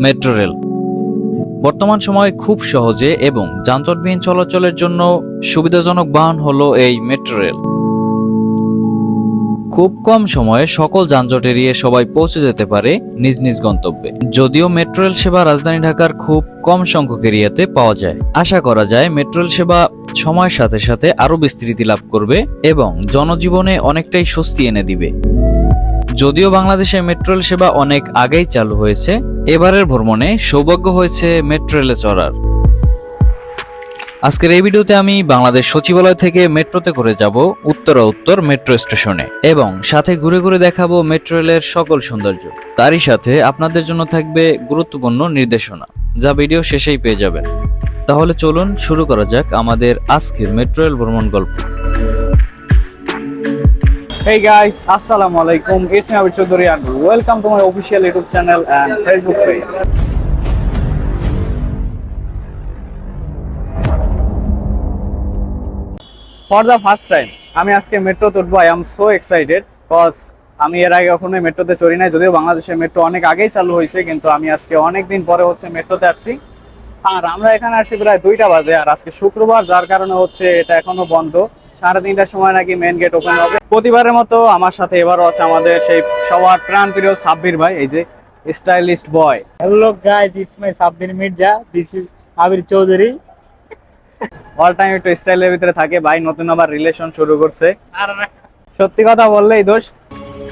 Metro rail. বর্তমান সময়ে খুব সহজে এবং যানজটবিহীন চলাচলের জন্য সুবিধাজনক বাহন হলো এই মেট্রো রেল। খুব কম সময়ে সকল যানজট এড়িয়ে সবাই পৌঁছে যেতে পারে নিজ নিজ গন্তব্যে। যদিও মেট্রো রেল সেবা রাজধানী ঢাকার খুব কম সংখ্যক এরিয়াতে পাওয়া যায়। আশা করা যায় মেট্রো রেল সেবা সময়ের সাথে সাথে আরও বিস্তৃতি লাভ করবে এবং জনজীবনে অনেকটাই স্বস্তি এনে দিবে। যদিও বাংলাদেশে মেট্রো রেল সেবা অনেক আগেই চালু হয়েছে, এবারের ভ্রমণে সৌভাগ্য হয়েছে মেট্রো রেলে চড়ার। আজকের এই ভিডিওতে আমি বাংলাদেশ সচিবালয় থেকে মেট্রোতে করে যাব উত্তরা উত্তর মেট্রো স্টেশনে এবং সাথে ঘুরে ঘুরে দেখাবো মেট্রো রেলের সকল সৌন্দর্য। তারই সাথে আপনাদের জন্য থাকবে গুরুত্বপূর্ণ নির্দেশনা, যা ভিডিও শেষেই পেয়ে যাবেন। তাহলে চলুন শুরু করা যাক আমাদের আজকের মেট্রো রেল ভ্রমণ গল্প। Hey guys, Assalamu alaikum. It's me Abid Chaudhary and welcome to my official YouTube channel and Facebook page. For the first time, আমি আজকে মেট্রোতে উঠবো I am so excited cause আমি এর আগে কখনো মেট্রোতে চড়ি নাই যদিও বাংলাদেশের মেট্রো অনেক আগেই চালু হয়েছে কিন্তু আমি আজকে অনেক দিন পরে হচ্ছে মেট্রোতে আসছি আর আমরা এখানে আসছি প্রায় দুইটা বাজে আর আজকে শুক্রবার যার কারণে হচ্ছে এটা এখনও বন্ধ সাড়ে তিনটার সময় নাকি মেন গেট ওপেন হবে। প্রতিবারের মতো আমার সাথে এবারও আছে আমাদের সেই সবার প্রাণ প্রিয় সাব্বির ভাই এই যে stylist boy Hello guys, it's my Sabbir Mirza. This is Abir Chowdhury. All time একটু স্টাইলের ভিতরে থাকে। ভাই নতুন আবার রিলেশন শুরু করছে। সত্যি কথা বললেই দোষ।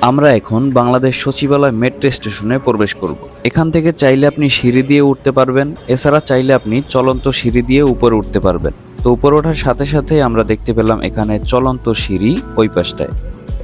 আমরা এখন বাংলাদেশ সচিবালয় মেট্রো স্টেশনে প্রবেশ করব। এখান থেকে চাইলে আপনি সিঁড়ি দিয়ে উঠতে পারবেন। এছাড়া চাইলে আপনি চলন্ত সিঁড়ি দিয়ে উপরে উঠতে পারবেন। তো উপরে ওঠার সাথে সাথে আমরা দেখতে পেলাম এখানে চলন্ত সিঁড়ি ওই পাশটায়।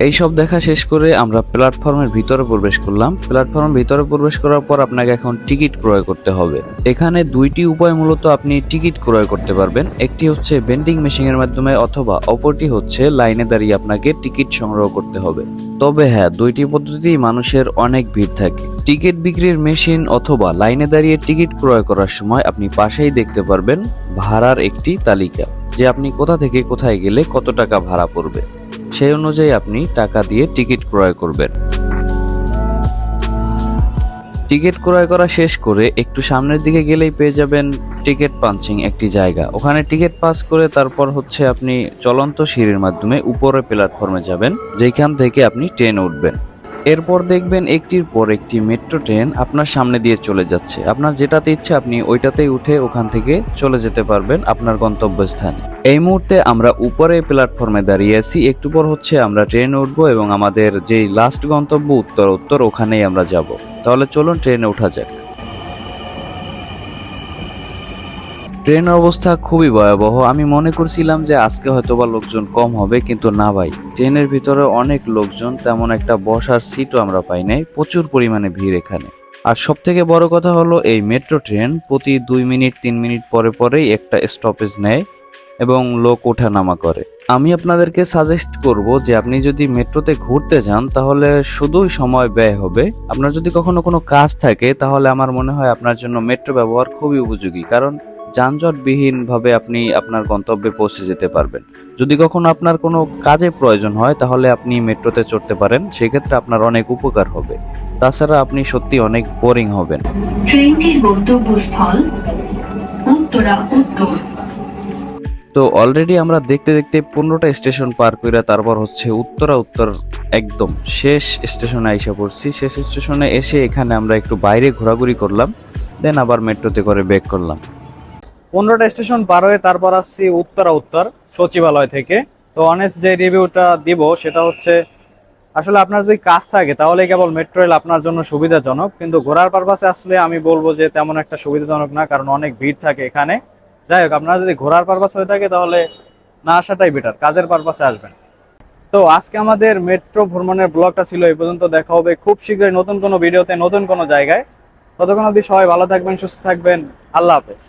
এইসব দেখা শেষ করে আমরা প্ল্যাটফর্মের ভিতরে প্রবেশ করলাম। প্ল্যাটফর্মের ভিতরে প্রবেশ করার পর আপনাকে এখন টিকিট ক্রয় করতে হবে। এখানে দুইটি উপায় মূলত আপনি টিকিট ক্রয় করতে পারবেন। একটি হচ্ছে ভেন্ডিং মেশিনের মাধ্যমে অথবা অপরটি হচ্ছে লাইনে দাঁড়িয়ে আপনাকে টিকিট সংগ্রহ করতে হবে। তবে হ্যাঁ দুইটি পদ্ধতিতেই মানুষের অনেক ভিড় থাকে। টিকিট বিক্রির মেশিন অথবা লাইনে দাঁড়িয়ে টিকিট ক্রয় করার সময় আপনি পাশেই দেখতে পারবেন ভাড়ার একটি তালিকা, যে আপনি কোথা থেকে কোথায় গেলে কত টাকা ভাড়া পড়বে। সেই অনুযায়ী আপনি টাকা দিয়ে টিকিট ক্রয় করবেন। টিকিট ক্রয় করা শেষ করে একটু সামনের দিকে গেলেই পেয়ে যাবেন টিকিট পাঞ্চিং একটি জায়গা। ওখানে টিকিট পাস করে তারপর হচ্ছে আপনি চলন্ত সিঁড়ির মাধ্যমে উপরে প্ল্যাটফর্মে যাবেন যেখান থেকে আপনি ট্রেন উঠবেন। এরপর দেখবেন একটির পর একটি মেট্রো ট্রেন আপনার সামনে দিয়ে চলে যাচ্ছে। আপনার যেটাতে ইচ্ছে আপনি ওইটাতেই উঠে ওখান থেকে চলে যেতে পারবেন আপনার গন্তব্যস্থানে। এই মুহূর্তে আমরা উপরে প্ল্যাটফর্মে দাঁড়িয়ে আছি। একটু পর হচ্ছে আমরা ট্রেনে উঠবো এবং আমাদের যেই লাস্ট গন্তব্য উত্তর উত্তর ওখানেই আমরা যাব। তাহলে চলুন ট্রেনে ওঠা যাক। ট্রেন অবস্থা খুবই ভয়াবহ। আমি মনে করছিলাম যে আজকে হয়তোবা লোকজন কম হবে, কিন্তু না ভাই। ট্রেনের ভিতরে অনেক লোকজন, তেমন একটা বসার সিটও আমরা পাই নাই। প্রচুর পরিমাণে ভিড় এখানে। আর সব থেকে বড় কথা হলো, এই মেট্রো ট্রেন প্রতি দুই মিনিট, তিন মিনিট পরে পরেই একটা স্টপেজ নেয়। এবং লোক ওঠানামা করে। আমি আপনাদেরকে সাজেস্ট করব যে আপনি যদি মেট্রোতে ঘুরতে যান, তাহলে শুধুই সময় ব্যয় হবে। আপনার যদি কখনো কোনো কাজ থাকে, তাহলে আমার মনে হয় আপনার জন্য মেট্রো ব্যবহার খুবই উপযোগী, কারণ যানজটবিহীন ভাবে আপনি আপনার গন্তব্যে পৌঁছে যেতে পারবেন। যদি কখনো আপনার কোনো কাজে প্রয়োজন হয়, তাহলে আপনি মেট্রোতে চড়তে পারেন। সেক্ষেত্রে আপনার অনেক উপকার হবে। তাছাড়া আপনি সত্যি অনেক বোরিং হবেন। ট্রেনটির গন্তব্যস্থল উত্তরা উত্তর তো অলরেডি আমরা দেখতে দেখতে পনেরোটা স্টেশন পার করে তারপর হচ্ছে উত্তরা উত্তর একদম শেষ স্টেশনে আইসা পড়ছি। শেষ স্টেশনে এসে এখানে আমরা একটু বাইরে ঘোরাঘুরি করলাম দেন আবার মেট্রোতে করে ব্যাক করলাম। পনেরোটা স্টেশন পার হয়ে তারপর আসছি উত্তরা উত্তর সচিবালয় থেকে। তো অনেস্ট যে রিভিউটা দিব সেটা হচ্ছে, আসলে আপনার যদি কাজ থাকে তাহলে কেবল মেট্রো রেল আপনার জন্য সুবিধাজনক, কিন্তু ঘোরার পারপাসে আসলে আমি বলব যে তেমন একটা সুবিধাজনক না, কারণ অনেক ভিড় থাকে এখানে। যাই হোক, আপনারা যদি ঘোরার পারপাস হয়ে থাকে তাহলে না আসাটাই বেটার কাজের পারপাসে আসবেন। তো আজকে আমাদের মেট্রো ভ্রমণের ব্লগটা ছিল এই পর্যন্ত, দেখা হবে খুব শীঘ্রই নতুন কোনো ভিডিওতে নতুন কোনো জায়গায়। ততক্ষণ অবধি সবাই ভালো থাকবেন, সুস্থ থাকবেন, আল্লাহ হাফেজ।